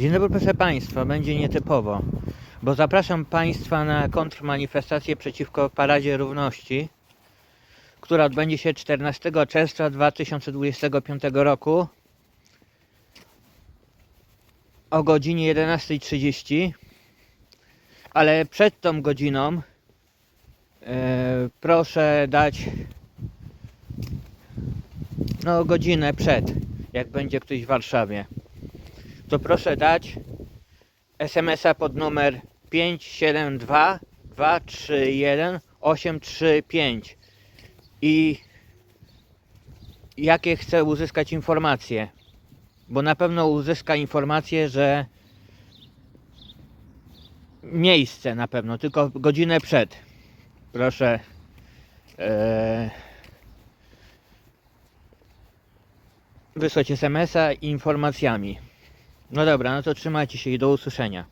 Dzień dobry proszę Państwa, będzie nietypowo, bo zapraszam Państwa na kontrmanifestację przeciwko Paradzie Równości, która odbędzie się 14 czerwca 2025 roku o godzinie 11.30, ale przed tą godziną e, proszę dać no godzinę przed, jak będzie ktoś w Warszawie to proszę dać SMS-a pod numer 572 231 835 i jakie chce uzyskać informacje, bo na pewno uzyska informację, że miejsce na pewno, tylko godzinę przed. Proszę e, wysłać SMS-a informacjami. No dobra, no to trzymajcie się i do usłyszenia.